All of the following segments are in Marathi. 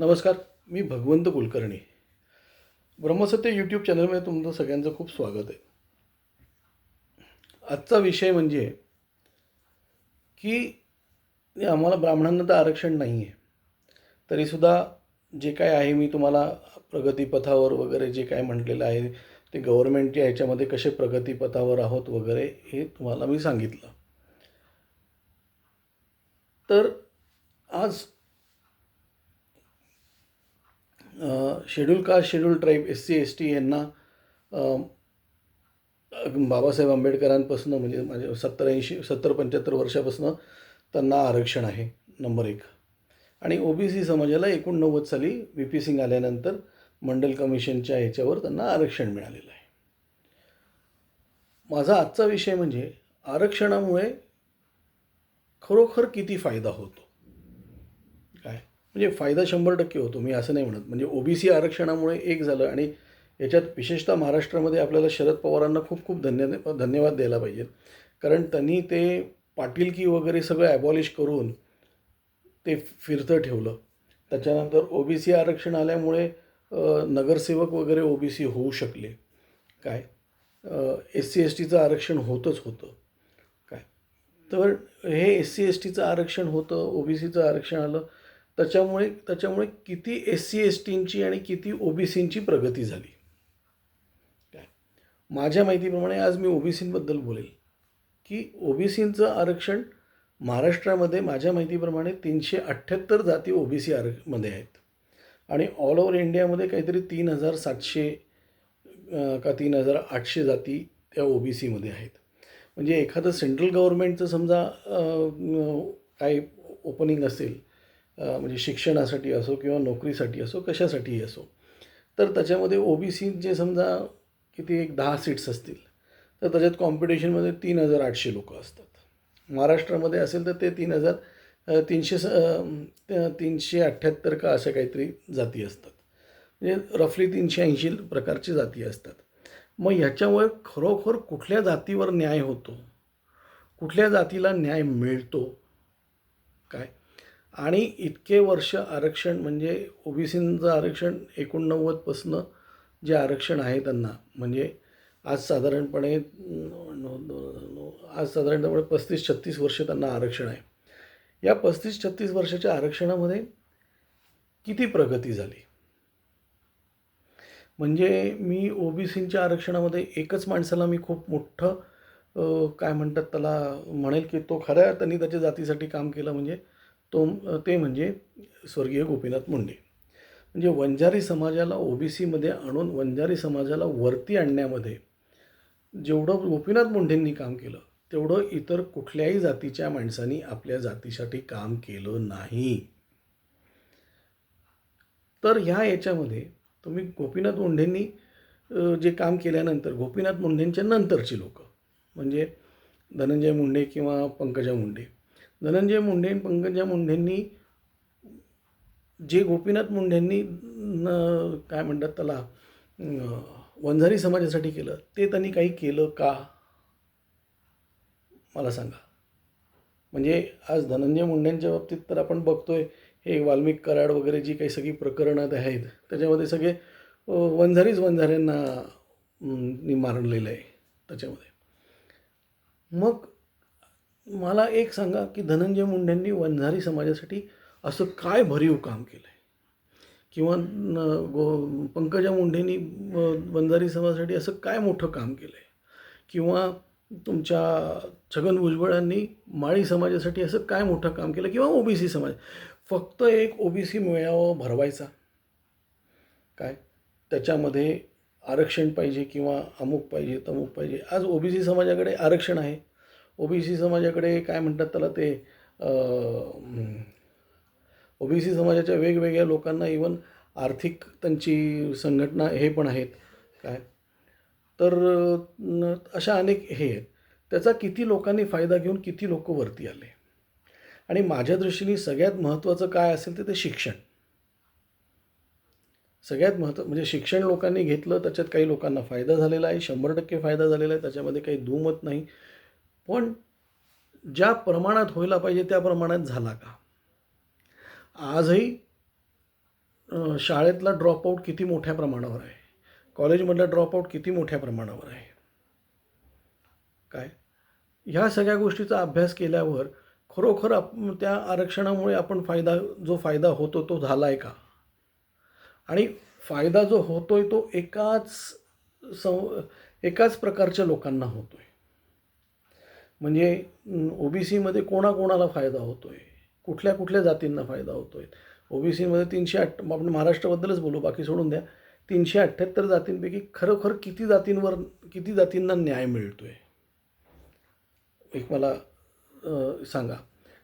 नमस्कार मी भगवंत कुलकर्णी. ब्रह्मसत्य यूट्यूब चॅनलमध्ये तुमचं सगळ्यांचं खूप स्वागत आहे. आजचा विषय म्हणजे की आम्हाला ब्राह्मणांना तर आरक्षण नाही आहे तरीसुद्धा जे काय आहे मी तुम्हाला प्रगतीपथावर वगैरे जे काय म्हटलेलं आहे ते गव्हर्नमेंटच्या ह्याच्यामध्ये कसे प्रगतीपथावर आहोत वगैरे हे तुम्हाला मी सांगितलं. तर आज schedule caste schedule tribe S C S T यांना बाबासाहेब आंबेडकरांपासून म्हणजे माझे सत्तर ऐंशी सत्तर पंच्याहत्तर वर्षापासून त्यांना आरक्षण आहे नंबर एक. आणि ओ बी सी समाजाला एकोणनव्वद साली व्ही पी सिंग आल्यानंतर मंडल कमिशनच्या ह्याच्यावर त्यांना आरक्षण मिळालेलं आहे. माझा आजचा विषय म्हणजे आरक्षणामुळे खरोखर किती फायदा होतो? म्हणजे फायदा शंभर टक्के होतो मी असं नाही म्हणत. म्हणजे ओबीसी आरक्षणामुळे एक झालं आणि याच्यात विशेषतः महाराष्ट्रामध्ये आपल्याला शरद पवारांना खूप खूप धन्य धन्यवाद द्यायला पाहिजेत कारण त्यांनी ते पाटीलकी वगैरे सगळं ॲबॉलिश करून ते फिरतं ठेवलं. त्याच्यानंतर ओबीसी आरक्षण आल्यामुळे नगरसेवक वगैरे ओबीसी होऊ शकले. काय? एस सी एस टीचं आरक्षण होतंच होतं. काय? तर हे एस सी एस टीचं आरक्षण होतं ओ बी सीचं आरक्षण आलं. त्याच्यामुळे त्याच्यामुळे किती एस सी एस टींची आणि किती ओ बी सींची प्रगती झाली. काय? माझ्या माहितीप्रमाणे आज मी ओ बी सींबद्दल बोलेल. की ओ बी सींचं आरक्षण महाराष्ट्रामध्ये माझ्या माहितीप्रमाणे तीनशे अठ्ठ्याहत्तर जाती ओ बी सी आरमध्ये आहेत. आणि ऑल ओव्हर इंडियामध्ये काहीतरी तीन हजार सातशे का तीन हजार आठशे जाती त्या ओ बी सीमध्ये आहेत. म्हणजे एखादं सेंट्रल गव्हर्नमेंटचं समजा काय ओपनिंग असेल म्हणजे शिक्षणासाठी असो किंवा नोकरीसाठी असो कशासाठीही असो. तर त्याच्यामध्ये ओ बी सी जे समजा किती एक दहा सीट्स असतील तर त्याच्यात कॉम्पिटिशनमध्ये तीन हजार आठशे लोकं असतात. महाराष्ट्रामध्ये असेल तर ते तीन हजार तीनशे स तीनशे अठ्ठ्याहत्तर का अशा काहीतरी जाती असतात. म्हणजे रफली तीनशे ऐंशी प्रकारची जाती असतात. मग ह्याच्यामुळे खरोखर कुठल्या जातीवर न्याय होतो? कुठल्या जातीला न्याय मिळतो? काय? आणि इतके वर्ष आरक्षण म्हणजे ओबीसीचं आरक्षण एकोणनव्वदपासनं जे आरक्षण आहे त्यांना म्हणजे आज साधारणपणे आज साधारणपणे पस्तीस छत्तीस वर्ष त्यांना आरक्षण आहे. या पस्तीस छत्तीस वर्षाच्या आरक्षणामध्ये किती प्रगती झाली? म्हणजे मी ओ बी आरक्षणामध्ये एकच माणसाला मी खूप मोठं काय म्हणतात त्याला म्हणेल की तो खऱ्या त्यांनी त्याच्या जातीसाठी काम केलं म्हणजे तो ते म्हणजे स्वर्गीय गोपीनाथ मुंडे. म्हणजे वंजारी समाजाला ओ बी सीमध्ये आणून वंजारी समाजाला वरती आणण्यामध्ये जेवढं गोपीनाथ मुंडेंनी काम केलं तेवढं इतर कुठल्याही जातीच्या माणसांनी आपल्या जातीसाठी काम केलं नाही. तर ह्या याच्यामध्ये तुम्ही गोपीनाथ मुंडेंनी जे काम केल्यानंतर गोपीनाथ मुंडेंच्या नंतरची लोकं म्हणजे धनंजय मुंडे किंवा पंकजा मुंडे धनंजय मुंडे पंकजा मुंडेंनी जे गोपीनाथ मुंडेंनी न काय म्हणतात त्याला वंजारी समाजासाठी केलं ते त्यांनी काही केलं का? मला सांगा. म्हणजे आज धनंजय मुंडेंच्या बाबतीत तर आपण बघतोय हे वाल्मिक कराड वगैरे जी काही सगळी प्रकरणं आहेत त्याच्यामध्ये सगळे वंझारीच वंजारीच वंजाऱ्यांना मारलेलं आहे त्याच्यामध्ये. मग मला एक सांगा की धनंजय मुंडेंनी वंजारी समाजासाठी असं काय भरीव काम केलं आहे किंवा गो पंकजा मुंडेंनी वंजारी समाजासाठी असं काय मोठं काम केलं आहे किंवा तुमच्या छगन भुजबळांनी माळी समाजासाठी असं काय मोठं काम केलं? किंवा ओबीसी समाज? फक्त एक ओबीसी मेळावा भरवायचा. काय? त्याच्यामध्ये आरक्षण पाहिजे किंवा अमुक पाहिजे तमुक पाहिजे. आज ओबीसी समाजाकडे आरक्षण आहे. ओबीसी समाजाकडे काय म्हणतात त्याला ते ओबीसी समाजाच्या वेगवेगळ्या लोकांना इवन आर्थिक त्यांची संघटना हे पण आहेत. काय? तर अशा अनेक हे आहेत. त्याचा किती लोकांनी फायदा घेऊन किती लोक वरती आले? आणि माझ्या दृष्टीने सगळ्यात महत्त्वाचं काय असेल ते ते शिक्षण. सगळ्यात महत्त्व म्हणजे शिक्षण लोकांनी घेतलं त्याच्यात काही लोकांना फायदा झालेला आहे शंभर टक्के फायदा झालेला आहे त्याच्यामध्ये काही दुमत नाही. पण ज्या प्रमाणात व्हायला पाहिजे त्या प्रमाणात झाला का? आजही शाळेतला ड्रॉपआउट किती मोठ्या प्रमाणावर आहे? कॉलेजमधला ड्रॉपआउट किती मोठ्या प्रमाणावर आहे? काय? ह्या सगळ्या गोष्टीचा अभ्यास केल्यावर खरोखर आप त्या आरक्षणामुळे आपण फायदा जो फायदा होतो तो झाला आहे का? आणि फायदा जो होतो आहे तो एकाच सं एकाच प्रकारच्या लोकांना होतो आहे म्हणजे ओ बी सीमध्ये कोणाकोणाला फायदा होतो आहे कुठल्या कुठल्या जातींना फायदा होतो आहे ओ बी सीमध्ये तीनशे अठ आपण महाराष्ट्राबद्दलच बोलू बाकी सोडून द्या. तीनशे अठ्ठ्याहत्तर जातींपैकी खरोखर किती जातींवर किती जातींना न्याय मिळतो आहे एक मला सांगा.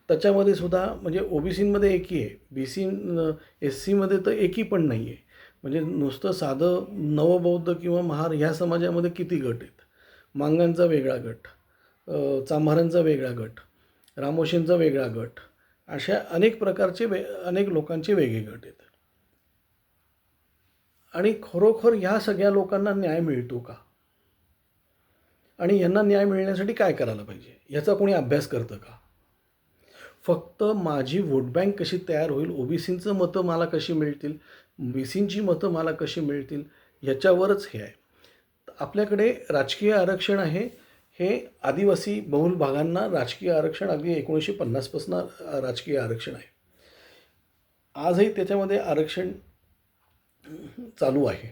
त्याच्यामध्ये सुद्धा म्हणजे ओ बी सीमध्ये एकी आहे. बी सी एस सीमध्ये तर एकी पण नाही आहे म्हणजे नुसतं साधं नवबौद्ध किंवा महार ह्या समाजामध्ये किती गट आहेत? मांगांचा वेगळा गट. चांभारांचा वेगळा गट रामोशींचा वेगळा गट अशा अनेक प्रकारचे वे अनेक लोकांचे वेगळे गट आहेत. आणि खरोखर ह्या सगळ्या लोकांना न्याय मिळतो का? आणि यांना न्याय मिळण्यासाठी काय करायला पाहिजे? याचा कोणी अभ्यास करतं का? फक्त माझी वोट बँक कशी तयार होईल? ओबीसींचं मतं मला कशी मिळतील? बी सींची मतं मला कशी मिळतील? याच्यावरच हे आहे. आपल्याकडे राजकीय आरक्षण आहे हे आदिवासी बहुल भागांना राजकीय आरक्षण अगदी एकोणीसशे पन्नासपासून राजकीय आरक्षण आहे. आजही त्याच्यामध्ये आरक्षण चालू आहे.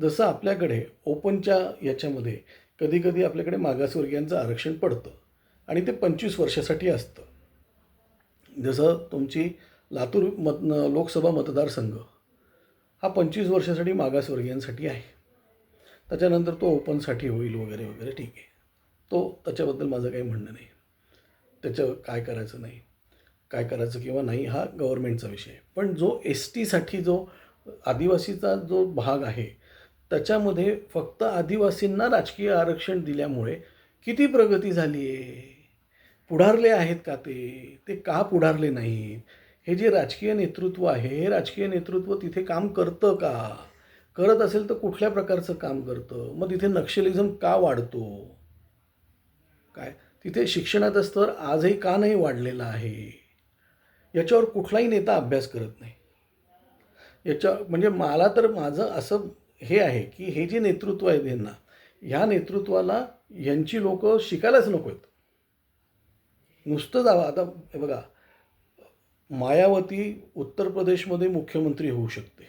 जसं आपल्याकडे ओपनच्या याच्यामध्ये कधीकधी आपल्याकडे मागासवर्गीयांचं आरक्षण पडतं आणि ते पंचवीस वर्षासाठी असतं. जसं तुमची लातूर मत लोकसभा मतदारसंघ हा पंचवीस वर्षासाठी मागासवर्गीयांसाठी आहे. त्याच्यानंतर तो ओपनसाठी होईल वगैरे वगैरे ठीक आहे. तो त्याच्याबद्दल माझं काही म्हणणं नाही. त्याचं काय करायचं नाही. काय करायचं किंवा नाही हा गव्हर्मेंटचा विषय पण जो एस टीसाठी जो आदिवासीचा जो भाग आहे त्याच्यामध्ये फक्त आदिवासींना राजकीय आरक्षण दिल्यामुळे किती प्रगती झाली आहे? पुढारले आहेत का ते? ते का पुढारले नाहीत? हे जे राजकीय नेतृत्व आहे हे राजकीय नेतृत्व तिथे काम करतं का? करत असेल तर कुठल्या प्रकारचं काम करतं? मग तिथे नक्षलिझम का वाढतो? काय? तिथे शिक्षणाचा स्तर आजही का नाही वाढलेला आहे? याच्यावर कुठलाही नेता अभ्यास करत नाही. याच्या म्हणजे मला तर माझं असं हे आहे की हे जे नेतृत्व आहे यांना ह्या नेतृत्वाला यांची लोक शिकायलाच नको आहेत. नुसतं जावं. आता हे बघा मायावती उत्तर प्रदेशमध्ये मुख्यमंत्री होऊ शकते.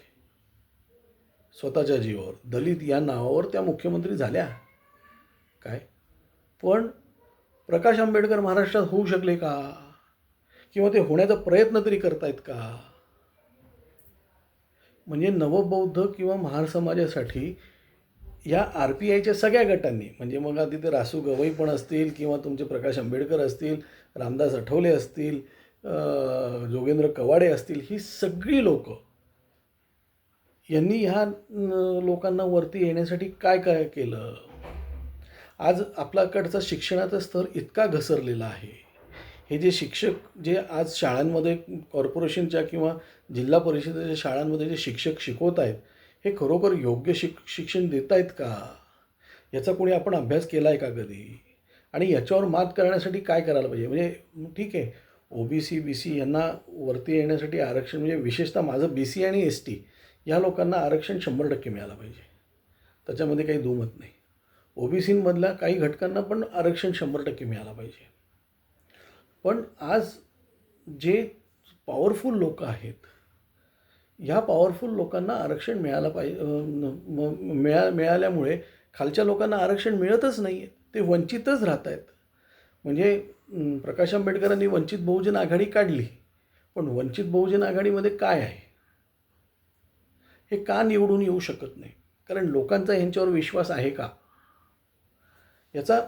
स्वतःच्या जीवावर. दलित या नावावर त्या मुख्यमंत्री झाल्या. काय? पण प्रकाश आंबेडकर महाराष्ट्रात होऊ शकले का? किंवा ते होण्याचा प्रयत्न तरी करतायत का? म्हणजे नवबौद्ध किंवा महार समाजासाठी या आर पी आयच्या सगळ्या गटांनी म्हणजे मग तिथे रासू गवई पण असतील किंवा तुमचे प्रकाश आंबेडकर असतील रामदास आठवले असतील जोगेंद्र कवाडे असतील ही सगळी लोक यांनी ह्या लोकांना वरती येण्यासाठी काय काय केलं? आज आपल्याकडचा शिक्षणाचा स्तर इतका घसरलेला आहे. हे जे शिक्षक जे आज शाळांमध्ये कॉर्पोरेशनच्या किंवा जिल्हा परिषदेच्या शाळांमध्ये जे शिक्षक शिकवत आहेत हे खरोखर योग्य शिक शिक्षण देत आहेत का? याचा कोणी आपण अभ्यास केला आहे का कधी? आणि याच्यावर मात करण्यासाठी काय करायला पाहिजे? म्हणजे ठीक आहे O B C B C यांना वरती येण्यासाठी आरक्षण म्हणजे विशेषतः माझं बी सी आणि एस टी या लोकांना आरक्षण शंभर टक्के मिळालं पाहिजे. त्याच्यामध्ये काही दुमत नाही. ओ काही घटकांना पण आरक्षण शंभर टक्के मिळालं पाहिजे. पण आज जे पॉवरफुल लोक आहेत ह्या पॉवरफुल लोकांना आरक्षण मिळालं पाहिजे मिळा मिळाल्यामुळे खालच्या लोकांना आरक्षण मिळतच नाही आहे ते वंचितच राहत आहेत म्हणजे प्रकाश आंबेडकरांनी वंचित बहुजन आघाडी काढली पण वंचित बहुजन आघाडीमध्ये काय आहे? हे का निवडून येऊ शकत नाही? कारण लोकांचा ह्यांच्यावर विश्वास आहे का? याचा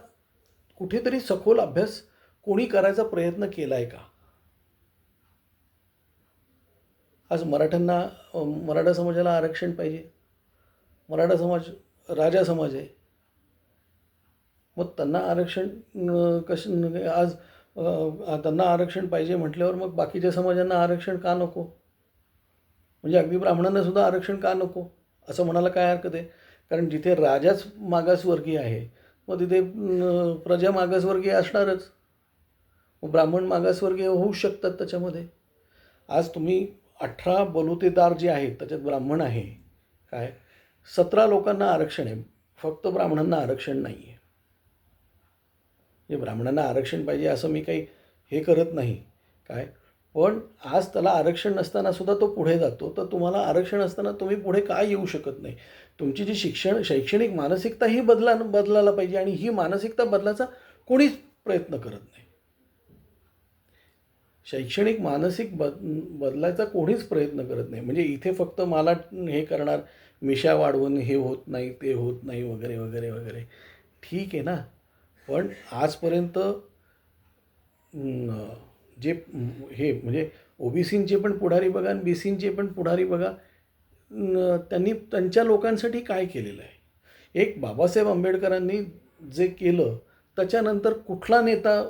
कुठेतरी सखोल अभ्यास कोणी करायचा प्रयत्न केला आहे का? आज मराठ्यांना मराठा समाजाला आरक्षण पाहिजे. मराठा समाज राजा समाज आहे. मग त्यांना आरक्षण अं, कसं आज त्यांना आरक्षण पाहिजे म्हटल्यावर मग बाकीच्या समाजांना आरक्षण का नको? म्हणजे अगदी ब्राह्मणांना सुद्धा आरक्षण का नको? असं म्हणायला काय हरकत आहे? कारण जिथे राजाच मागासवर्गीय आहे मग तिथे प्रजा मागासवर्गीय असणारच. ब्राह्मण मागासवर्गीय होऊ शकतात त्याच्यामध्ये. आज तुम्ही अठरा बलुतेदार जे आहेत त्याच्यात ब्राह्मण आहे. काय? सतरा लोकांना आरक्षण आहे. फक्त ब्राह्मणांना आरक्षण नाही आहे म्हणजे ब्राह्मणांना आरक्षण पाहिजे असं मी काही हे करत नाही. काय? पण आज त्याला आरक्षण नसताना सुद्धा तो पुढे जातो तर तुम्हाला आरक्षण असताना तुम्ही पुढे काय येऊ शकत नाही? तुमची जी शिक्षण शैक्षणिक मानसिकता ही बदला बदलायला पाहिजे आणि ही मानसिकता बदलायचा कोणीच प्रयत्न करत नाही. शैक्षणिक मानसिक बद बदलायचा कोणीच प्रयत्न करत नाही. म्हणजे इथे फक्त मला हे करणार मिशा वाढवून हे होत नाही ते होत नाही वगैरे वगैरे वगैरे. ठीक आहे ना? पण आजपर्यंत जे हे म्हणजे ओबीसींचे पण पुढारी बघा आणि बी सींचे पण पुढारी बघा त्यांनी त्यांच्या लोकांसाठी काय केलेलं आहे? एक बाबासाहेब आंबेडकरांनी जे केलं त्याच्यानंतर कुठला नेता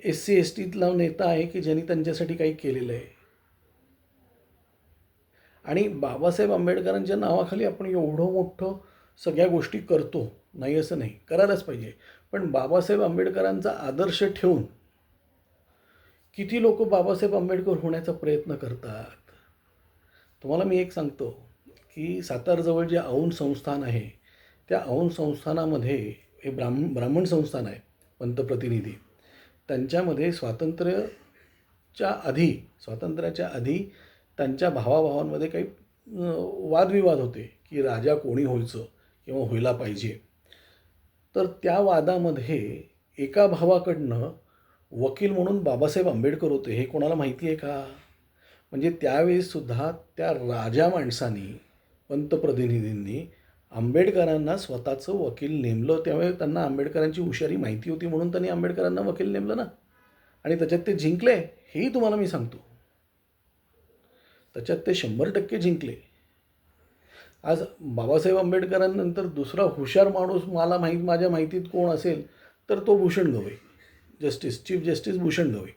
एस सी एस टीतला नेता आहे की ज्यांनी त्यांच्यासाठी काही केलेलं आहे? आणि बाबासाहेब आंबेडकरांच्या नावाखाली आपण एवढं मोठं सगळ्या गोष्टी करतो नाही असं नाही करायलाच पाहिजे. पण बाबासाहेब आंबेडकरांचा आदर्श ठेवून किती लोक बाबासाहेब आंबेडकर होण्याचा प्रयत्न करतात? तुम्हाला मी एक सांगतो की सातारजवळ जे औंध संस्थान आहे त्या औंध संस्थानामध्ये हे ब्राह्म ब्राह्मण संस्थान आहे पंतप्रतिनिधी. त्यांच्यामध्ये स्वातंत्र्याच्या आधी स्वातंत्र्याच्या आधी त्यांच्या भावाभावांमध्ये काही वादविवाद होते की राजा कोणी व्हायचं किंवा व्हायला पाहिजे. तर त्या वादामध्ये एका भावाकडनं वकील म्हणून बाबासाहेब आंबेडकर होते हे कोणाला माहिती आहे का? म्हणजे त्यावेळीसुद्धा त्या राजा माणसानी पंतप्रतिनिधींनी आंबेडकरांना स्वतःचं वकील नेमलं. त्यामुळे त्यांना आंबेडकरांची हुशारी माहिती होती म्हणून त्यांनी आंबेडकरांना वकील नेमलं ना. आणि त्याच्यात ते जिंकले हेही तुम्हाला मी सांगतो. त्याच्यात ते शंभर टक्के जिंकले. आज बाबासाहेब आंबेडकरांनंतर दुसरा हुशार माणूस मला माहीत माझ्या माहितीत कोण असेल तर तो Bhushan Gavai. Justice chief justice Bhushan Gavai.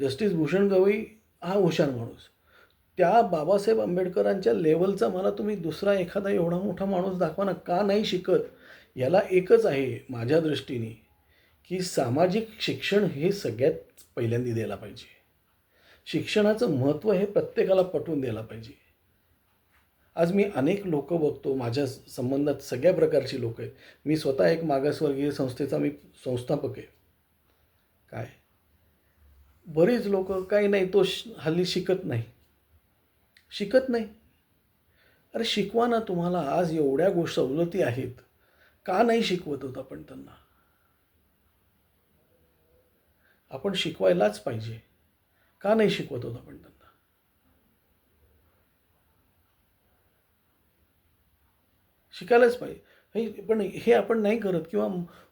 Justice Bhushan Gavai हा हुशार माणूस. त्या बाबासाहेब आंबेडकरांच्या लेवलचा मला तुम्ही दुसरा एखादा एवढा मोठा माणूस दाखवा ना का नाही शिकत? याला एकच आहे माझ्या दृष्टीने की सामाजिक शिक्षण हे सगळ्यात पहिल्यांदा द्यायला पाहिजे. शिक्षणाचं महत्त्व हे प्रत्येकाला पटवून द्यायला पाहिजे. आज मी अनेक लोक बघतो माझ्या संबंधात सगळ्या प्रकारची लोक आहेत. मी स्वतः एक मागासवर्गीय संस्थेचा मी संस्थापक आहे. काय? बरीच लोक काही नाही तो श हल्ली शिकत नाही. शिकत नाही. अरे शिकवा ना तुम्हाला आज एवढ्या गोष्ट सवलती आहेत. का नाही शिकवत होत आपण त्यांना? आपण शिकवायलाच पाहिजे. का नाही शिकवत होत आपण त्यांना? शिकायलाच पाहिजे. हे पण हे आपण नाही करत किंवा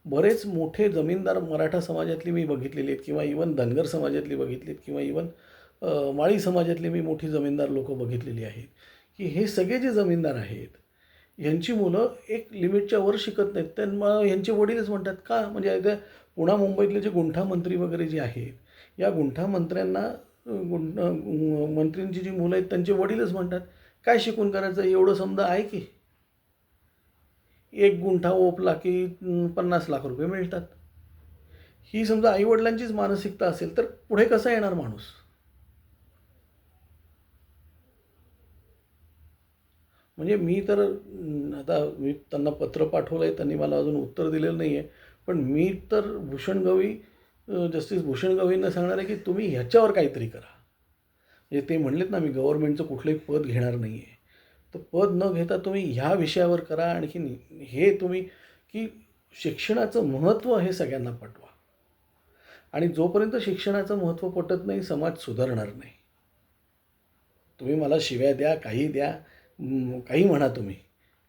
बरेच मोठे जमीनदार मराठा समाजातली मी बघितलेली आहेत किंवा इवन धनगर समाजातली आहेत किंवा इवन माळी समाजातली मी मोठी जमीनदार लोक बघितलेली आहेत. की हे सगळे जे जमीनदार आहेत यांची मुलं एक लिमिटच्या वर शिकत नाहीत. त्यांना यांचे वडीलच म्हणतात का? म्हणजे त्या पुणा मुंबईतले जे गुंठा मंत्री वगैरे जे आहेत या गुंठा मंत्र्यांना गुंठ मंत्र्यांची जी मुलं आहेत त्यांचे वडीलच म्हणतात काय शिकून करायचं? एवढं समजा आहे की? एक गुंठा ओपला की पन्नास लाख रुपये मिळतात. ही समजा आईवडिलांचीच मानसिकता असेल तर पुढे कसा येणार माणूस? म्हणजे मी तर आता मी त्यांना पत्र पाठवलं आहे त्यांनी मला अजून उत्तर दिलेलं नाही आहे पण मी तर भूषण गवई जस्टिस भूषण गवईंना सांगणार आहे की तुम्ही ह्याच्यावर काहीतरी करा. म्हणजे ते म्हणलेत ना मी गव्हर्मेंटचं कुठलंही पद घेणार नाही आहे तर पद न घेता तुम्ही ह्या विषयावर करा आणखीन हे तुम्ही की शिक्षणाचं महत्त्व हे सगळ्यांना पटवा. आणि जोपर्यंत शिक्षणाचं महत्त्व पटत नाही समाज सुधारणार नाही. तुम्ही मला शिव्या द्या काही द्या काही म्हणा तुम्ही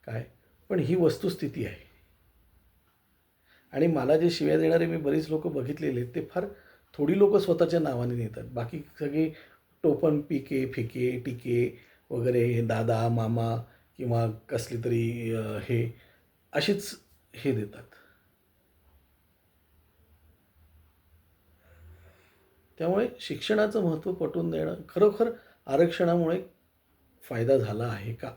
काय? पण ही वस्तुस्थिती आहे. आणि मला जे शिव्या देणारे मी बरीच लोक बघितलेले आहेत ते फार थोडी लोक स्वतःच्या नावाने नेतात. बाकी सगळी टोपण पिके फिके टिके वगैरे हे दादा मामा किंवा कसली तरी हे अशीच हे देतात. त्यामुळे शिक्षणाचं महत्त्व पटवून देणं खरोखर आरक्षणामुळे फायदा झाला आहे का?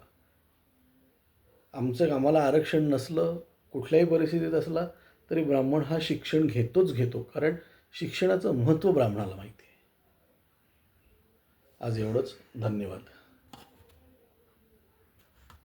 आमचं आम्हाला आरक्षण नसलं कुठल्याही परिस्थितीत असला तरी ब्राह्मण हा शिक्षण घेतोच घेतो कारण शिक्षणाचं महत्त्व ब्राह्मणाला माहिती आहे. आज एवढंच. धन्यवाद.